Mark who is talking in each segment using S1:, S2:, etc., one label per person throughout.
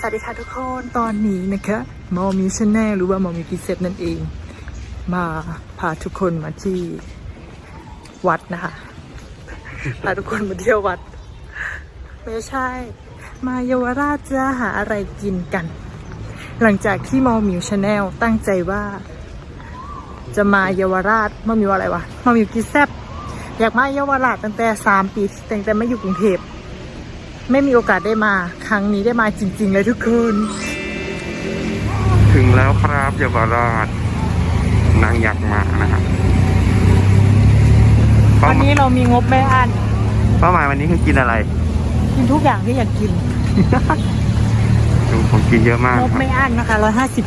S1: สวัสดีค่ะทุกคนตอนนี้นะคะมอมีชแนลหรือว่ามอมีกิเซตนั่นเอง มาพาทุกคนมาที่วัดนะคะพาทุกคนมาเที่ยววัด ไม่ใช่ มาเยาวราชจะหาอะไรกินกัน หลังจากที่มอมิวชาแนลตั้งใจว่า จะมาเยาวราชมอมิวอะไรวะมอมิวกิแซบอยากมาเยาวราชตั้งแต่สามปีตั้งแต่ไม่อยู่กรุงเทพ ไม่มีโอกาสได้มาครั้งนี้ได้มาจริง ๆ เลยทุกคน
S2: ถึงแล้วครับเยาวราชนางยักษ์มานะครับเป้า
S1: วัน
S2: หมาย
S1: นี้เรามีงบไม่อั้น
S2: เป้าหมายวันนี้คือกินอะไร
S1: กินทุกอย่างที่อยากกิน
S2: ดูผมกินเยอะมาก
S1: งบ
S2: ครับ
S1: ไม่อั้นนะคะร้อยห้าสิบ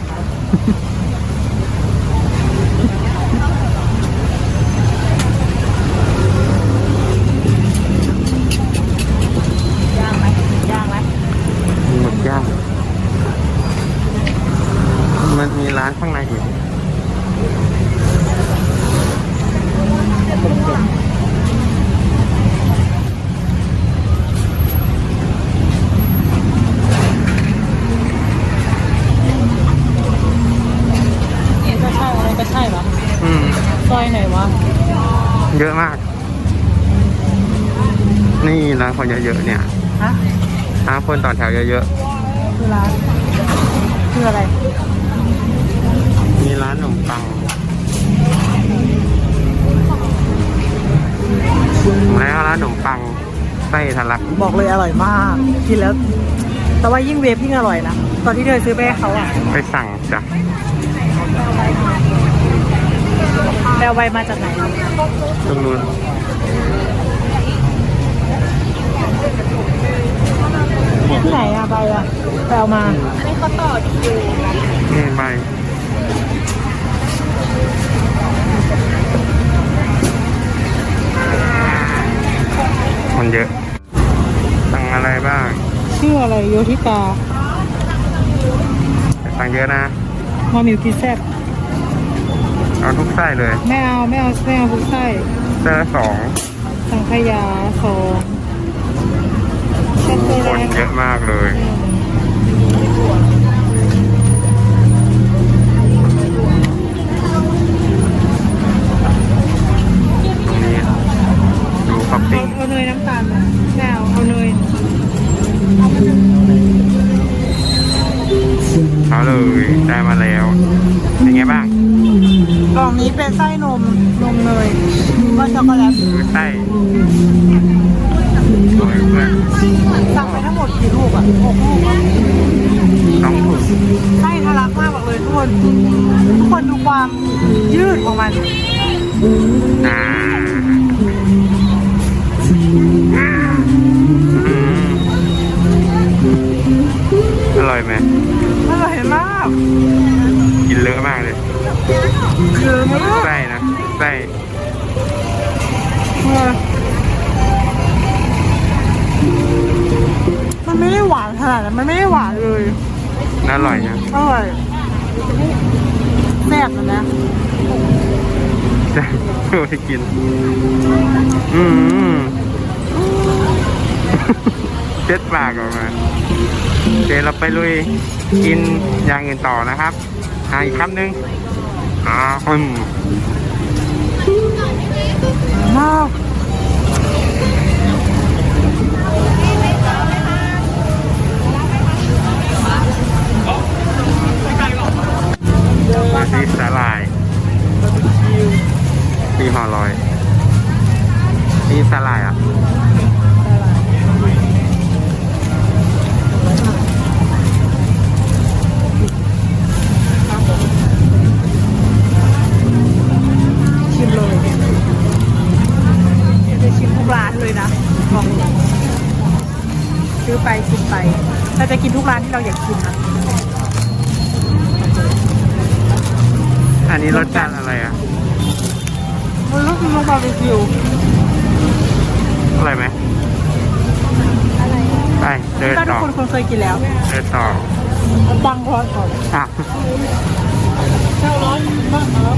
S1: ย่างไหมย่างไหม
S2: หมดย่างมันมี ร้านข้างในอีก
S1: นี่ก็ใช่อะไรก็ใช่เหรอ
S2: อืม
S1: ซอยไหนวะ
S2: เยอะมาก นี่ร้านคนเยอะๆเนี่ย
S1: ฮะ
S2: ร้านคนต่อแถวเยอะ
S1: คือร้านคืออะไร
S2: ๆมี ร้านขนมปังแล้วร้านขนมปังไส้ทะลัก
S1: บอกเลยอร่อยมากกินแล้ว แต่ว่ายิ่งเวฟยิ่งอร่อยนะ ตอนที่เธอซื้อไปให้เขาอะ
S2: ไปสั่งจ้ะ
S1: แปลไวมาจากไหน
S2: ตรงนู้น
S1: ที่ไหนอะใบอะแปลมา
S2: นี่ใบ คนเยอะสั่งอะไรบ้าง
S1: ชื่ออะไรโยธิตา
S2: สั่งเยอะนะ
S1: มามิวกินแซ่บ
S2: เอาทุกไส้เลย
S1: ไม่เอาไม่เอาไม่เอาทุกไส้
S2: ไส้ละสอง
S1: สังขยาสองช็อกโก
S2: ค
S1: แล
S2: น
S1: ต
S2: เยอะมากเลย
S1: เอา
S2: ปิ้ง
S1: เอาเนยน้ำตาลมาไม่เอาเอาเนย
S2: เอาเลยได้มาแล้วเป็นไงบ้าง
S1: กล่องนี้เป็นไส้นมนมเนยก็ช็อกโกแลต
S2: ดูไส้สวยมาก
S1: สั่งไปทั้งหมดกี่ลูกอะหกลูกอะ
S2: ต้องถูก
S1: ไส้ทะลักมากบอกเลยทุกคนทุกคนดูความยืดของมัน
S2: อ่า อืมอร่อยไหม
S1: อร่อยมาก
S2: กินเลอะมากเลย
S1: เยอะมาก
S2: ไส้นะไส้
S1: เออมันไม่ได้หวานขนาดนั้นมันไม่ได้หวานเลย
S2: น่าอร่อยนะ
S1: อร่อยแซ่บนะนะ
S2: จะไม่ได้กิน อืม เช็ดปากออกมาโอเคเราไปลุยกินอย่างอื่นต่อนะครับอ่าอีกคำหนึ่งอ่าอืม
S1: มาก
S2: มาที่สาลายที่หอลอยที่สาลายอะ
S1: ชิมเลยจะชิมทุกร้านเลยนะบอกเลยซื้อไปชิมไปเราจะกินทุกร้านที่เราอยากกินนะ
S2: อันนี้รสชาติอะไรอะ
S1: มันรู้สึกลงบาร์บีคิว
S2: อร่อยไหม ไปเดิน
S1: ก็ทุ
S2: ต่
S1: ก
S2: อ
S1: คนคงเคยกินแล้ว
S2: เดินต่อ
S1: บังร้อนก่อน
S2: อะ
S1: เจ้าร้อนมากครับ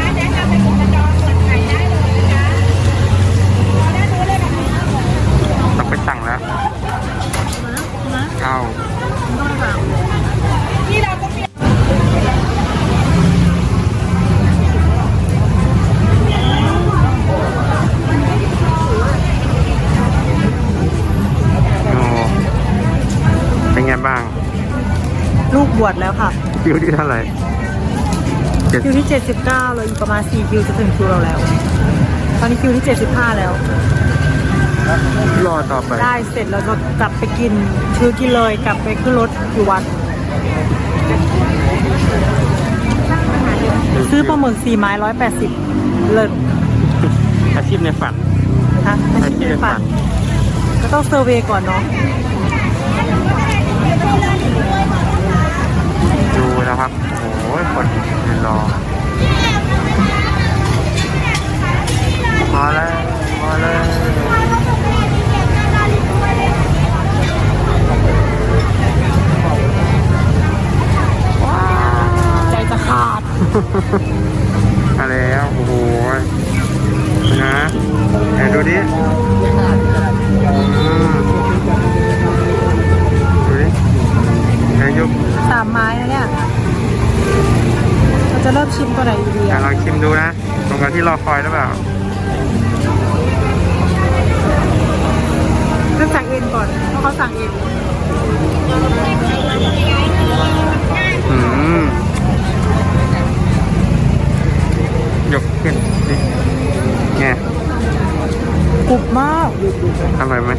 S1: วชแล้วค่ะ
S2: คิวที่เท่าไหร่เจ็ด
S1: คิวที่ 79เลยอีกประมาณ 4 คิวจะถึงคิวเราแล้ว ตอนนี้คิวที่ 75 แล้ว
S2: รอต่อไป
S1: ได้เสร็จแล้วก็กลับไปกินคือกินเลยกลับไปขึ้นรถอยู่วัด ซื้อปลาหมึก4ไม้ 180 เลิศ
S2: อาชีพในฝัน
S1: นะไม่ใช่
S2: อาชีพใน
S1: เป็น
S2: ฝั
S1: ฝั
S2: น
S1: นก็ต้องเซอร์เวย์ก่อนเนาะ
S2: ดูนะ ครับ โอ้ยคนยืนรอพอ
S1: แล้ว
S2: ที่รอคอยหรือเปล่า
S1: เริ่มจากเอ็นก่อนเพราะเขาสั่งเอ็น
S2: อืมยกขึ้นดิไง
S1: กรุบมาก
S2: อร่อยไหม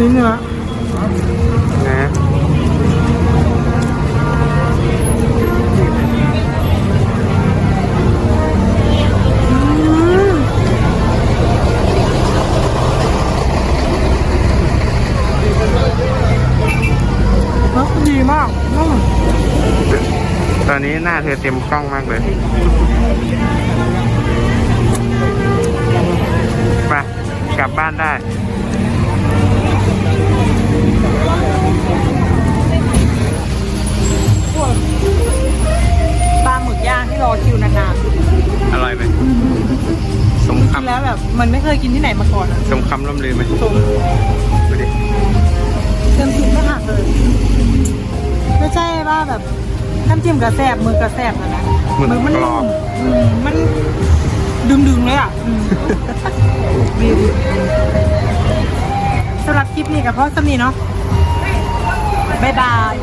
S1: นี่เนื้อ
S2: นะ
S1: ดีมาก
S2: ตอนนี้หน้าเธอเต็มกล้องมากเลยไปกลับบ้านได้
S1: แล้วแบบมันไม่เคยกินที่ไหนมาก่อนอะ
S2: สมคำล่ำลือไหม
S1: ชม
S2: ดูดิ
S1: เติมพริกไม่หักเลย ไม่ใช่ว่าแบบน้ำจิ้มกระแสบมือกระแสบนะนะ
S2: หมึก
S1: มัน
S2: กรอบ
S1: อืมมันดึงๆเลยอะอืมดีดีสำหรับคลิปนี้กับพ่อสมีเนาะบ๊ายบาย